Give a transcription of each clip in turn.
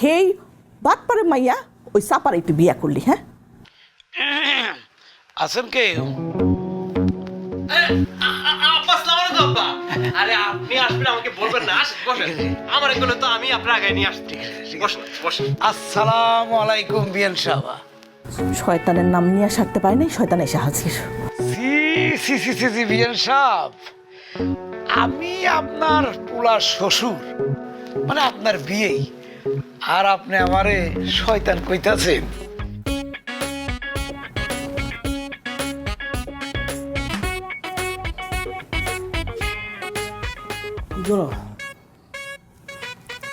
হেই বাদ পারে মাইয়া ওই সাপারে তুই বিয়া করলি হ্যাঁ? আছেন কে? আরে আপনি আসবেন আমাকে বলবেন না। আমার এগুলো তো আমি আপনার আগে নিয়ে আসছি। বসেন বসেন। আসসালামু আলাইকুম বিয়ান সাহা শয়তানের নাম নিয়ে সারতে পারে নাই শয়তান এসে হাজির। সি সি সি সি সি বিয়ান সাহ আমি আপনার পোলার শ্বশুর মানে আপনার বিয়েই। আর আপনি আমারে শয়তান কইতাছেন।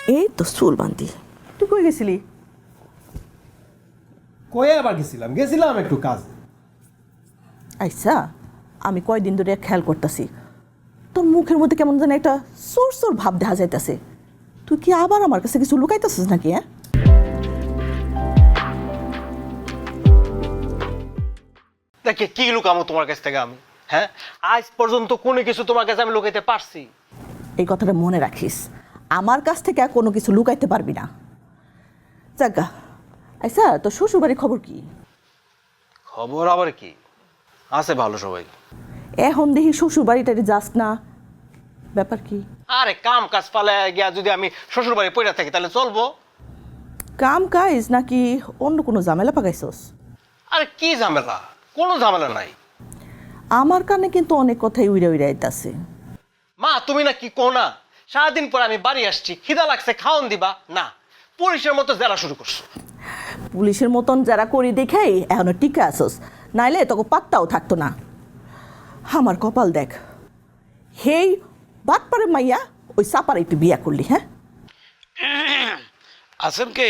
এই তো চুল বান্দি। তুই কই গেছিলি? কয়ে আবার গেছিলাম গেছিলাম একটু কাজ। আচ্ছা আমি কয়দিন ধরে খেয়াল করতেছি। তোর মুখের মধ্যে কেমন যেন একটা সোর সোর ভাব দেখা যাইতেছে। তুই কি আবার আমার কাছে কিছু লুকাইতেছিস নাকি হ্যাঁ? দেখে কি লুকামো তোমার কাছ থেকে আমি হ্যাঁ? আজ পর্যন্ত কোনো কিছু তোমার কাছে আমি লুকাইতে পারছি। এই কথাটা মনে রাখিস আমার কাছ থেকে আর কোনো কিছু লুকাইতে পারবি না। জাগা আচ্ছা তোর শ্বশুর বাড়ির খবর কি? খবর আবার কি? আছে ভালো সবাই। এখন দেখি শ্বশুর বাড়িটারে যাস না। ব্যাপার কি? আরে কাম কাজ পালে গিয়া যদি আমি শ্বশুর বাড়ি পড়ে থাকি তাহলে চলবো। কাম কাজ নাকি অন্য কোনো ঝামেলা পাকাইছস? আরে কি ঝামেলা? কোনো ঝামেলা নাই। আমার কানে কিন্তু অনেক কথাই উইরা উইরা আইতাছে। মা তুমি না কি কোনা সারাদিন পর আমি বাড়ি আসছি খিদা লাগছে খাওন দিবা? না পুলিশের মতো জেরা শুরু করছ। পুলিশের মতন যারা করি দেখেই এখনও টিকা আসস নাইলে তোকে পাত্তাও থাকতো না। আমার কপাল দেখ হেই বাদ পারে মাইয়া ওই সাপারে একটু বিয়া করলি হ্যাঁ? আছেন কে?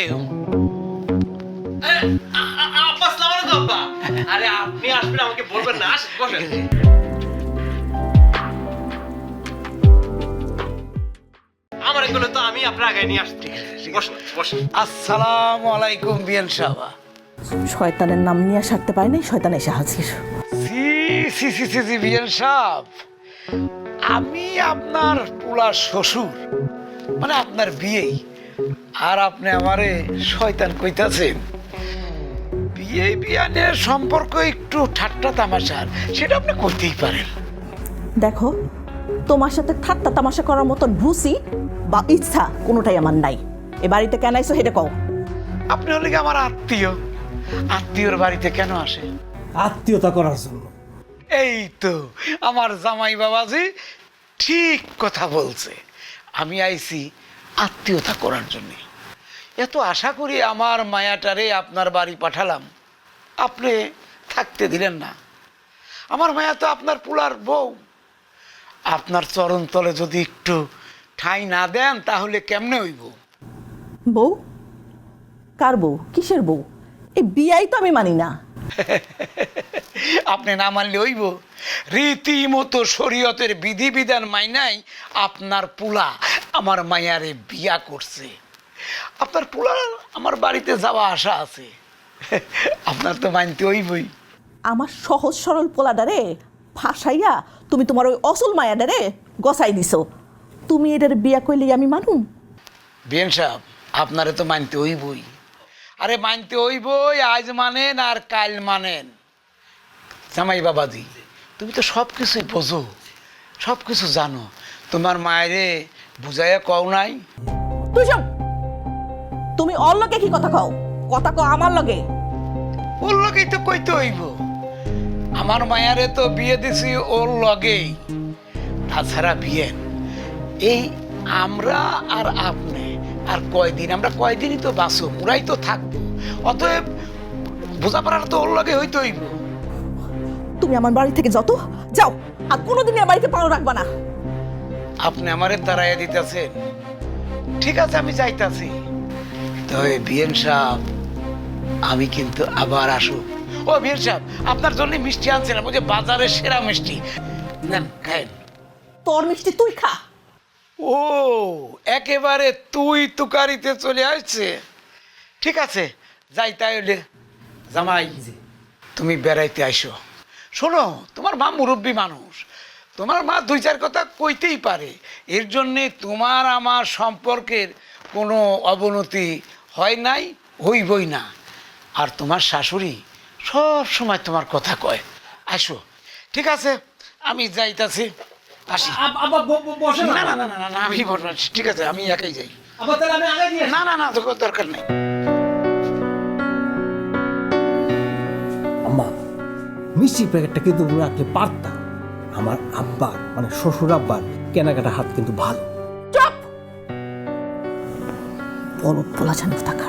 আব্বা আসসালামু আলাইকুম আরে আপনি আসবেন আমাকে বলবেন না। আসেন বসেন। আমার এগুলো তো আমি আপনার আগে নিয়ে আসছি। বসেন বসেন। আসসালামু আলাইকুম বিয়ান সাহা শয়তানের নাম নিয়ে সারতে পারে নাই শয়তান এসে হাজির। সি সি সি সি সি বিয়ান সাহ আমি আপনার পোলার শ্বশুর মানে আপনার বিয়েই। আর আপনি আমারে শয়তান কইতাছেন। বিয়ে বিয়ানের সম্পর্ক একটু ঠাট্টা তামাশার সেটা আপনি করতেই পারেন। দেখো তোমার সাথে ঠাট্টা তামাশা করার মতন ভুসি বা ইচ্ছা কোনোটাই আমার নাই। এ বাড়িতে কেন আইসো সেটা কও। আপনি হলে কি আমার আত্মীয়? আত্মীয়র বাড়িতে কেন আসে? আত্মীয়তা করার জন্য। এই তো আমার জামাই বাবাজি ঠিক কথা বলছে। আমি আইছি আত্মীয়তা করার জন্য। এত আশা করি আমার মায়াটারে আপনার বাড়ি পাঠালাম। আপনি থাকতে দিলেন না। আমার মায়া তো আপনার পুলার বউ। আপনার চরণ তলে যদি একটু ঠাঁই না দেন, তাহলে কেমনে হইব? বউ? কার বউ? কিসের বউ? এই বিয়াই তো আমি মানি না। আপনি না মানলে হইব। রীতিমতো শরীয়তের বিধিবিধান মাইনাই আপনার পুলা আমার মায়ারে বিয়া করছে। আপনার পুলা আমার বাড়িতে যাওয়া আসা আছে। আপনার তো মানতে হইবই। আমার সহজ সরল পোলাডারে ফাঁসাইয়া তুমি তোমার ওই অসল মায়াডারে গসাই দিছো। তুমি এটার বিয়া কইলে আমি মানুম? বেন সাহেব আপনারে তো মানতে হইবই। আরে মানতে হইবই আজ মানেন আর কাল মানেন। জামাই বাবাজি তুমি তো সব কিছুই বোঝো সব কিছু জানো। তোমার মায়েরে বুঝাইয়া কও নাই। তুই সব তুমি ওর লগে কি কথা কও? কথা কও আমার লগে। ওর লগেই তো কইতে হইব। আমার মায়ারে তো বিয়ে দিছি ওর লগেই। তাছাড়া বিয়ে এই আমরা আর আপনি আর কয়দিন? আমরা কয়দিনই তো বাঁচো পুরাই তো থাকব। অতএব বোঝাপড়ার তো ওর লগে হইতে হইব তুমি আমার বাড়ি থেকে যত যাও। আর কোনোদিনই আমার বাড়িতে পাও রাখবা না। আপনি আমারে তাড়াইয়া দিতেছেন। ঠিক আছে আমি যাইতাছি। তবে বিএন সাহেব আমি কিন্তু আবার আসো। ও বিএন সাহেব আপনার জন্য মিষ্টি আনছিলাম ওই যে বাজারের সেরা মিষ্টি। নেন খাইন তোর মিষ্টি তুই খা। ও একেবারে তুই তুকারিতে চলে আসছে। ঠিক আছে যাই তাইলে জামাই তুমি বেড়াইতে আইসো। শোনো তোমার মা মুরব্বী মানুষ। তোমার মা দুই চার কথা কইতেই পারে। এর জন্যে তোমার আমার সম্পর্কের কোনো অবনতি হয় নাই হইবই না। আর তোমার শাশুড়ি সব সময় তোমার কথা কয়। আসো ঠিক আছে? আমি যাইতাছি। আসি। না না? না না আমি ঠিক আছে আমি একাই যাই। না না না দরকার নেই। মিষ্টির প্যাকেটটা কিন্তু তুমি রাখতে পারতাম। আমার আব্বা মানে শ্বশুর আব্বার কেনাকাটা হাত কিন্তু ভালো। চপ! বলো পোলা জানো থাকা।